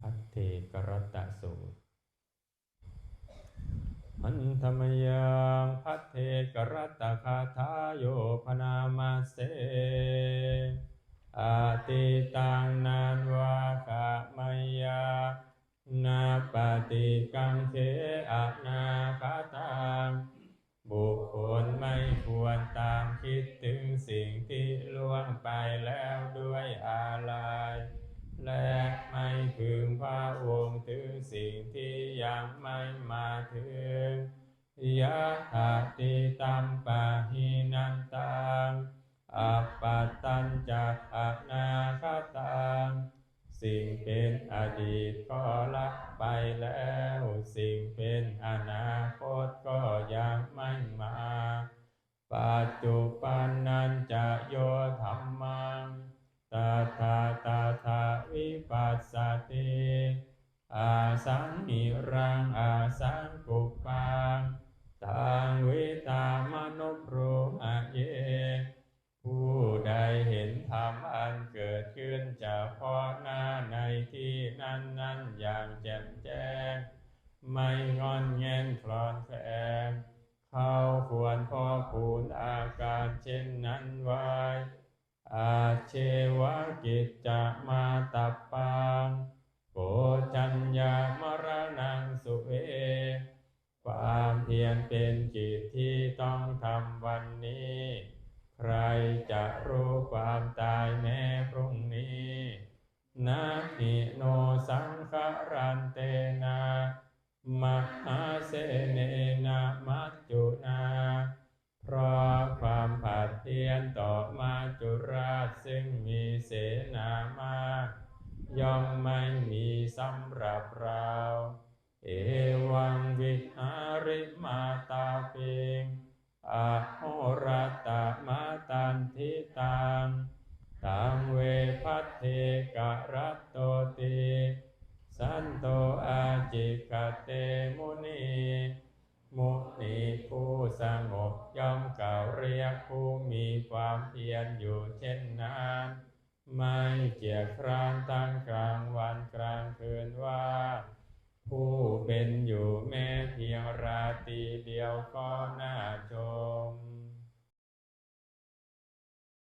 พัทเทกรตตะสูตรอันธรรมยังพัทเทกรตตะคาถาโยพนามาเสอาติตังนานวากะมยานาปฏิกังเขอะนาคาตังบุคคลไม่ควรตามคิดถึงสิ่งที่ล่วงไปแล้วด้วยอะไรและ ที่ยังไม่มาถึงยะถาติตัมปะหินันตังอัปปตตัญจะอนาคตังสิ่งเป็นอดีตก็ละไปแล้ว สิ่งเป็นอนาคตก็ยังไม่มา ปัจจุบันนั้นจะโยธรรมังตาตาตาทาวิปัสสติ อาสังหิรังอาสังกุปปังตังวิตามนุปโรหะเย ผู้ใดเห็นธรรมอันเกิดขึ้นจากพาะหน้าในที่นั้นนั้นอย่างแจ่มแจ้ง ไม่งอนแงนคลอนแคลนเขาควรพอคูณอาการเช่นนั้นไว้ อาเชวะกิจจะมาตับปัง เป็นกิจที่ต้องทำวันนี้ ใครจะรู้ความตายแม้พรุ่งนี้นะหิโนสังขรันเตนะ มหาเสเนนะมัจจุนาเพราะความผัดเพียนต่อมาจุราชซึ่งมีเสนามาก ย่อมไม่มีสำหรับเรา เอวังวิหาริมาตาเปิงอะโหรตะมาตันทิตังตังเวพัทเทกะรัตโตติสันโตอาจิกเตมุนีมุนีผู้สงบย่อมเก่าเรียกผู้มีความเพียรอยู่เช่นนั้นไม่เกียคร้านตั้งกลางวันกลางคืนว่า ผู้ เป็นอยู่แม้เพียงราตีเดียวก็น่าชม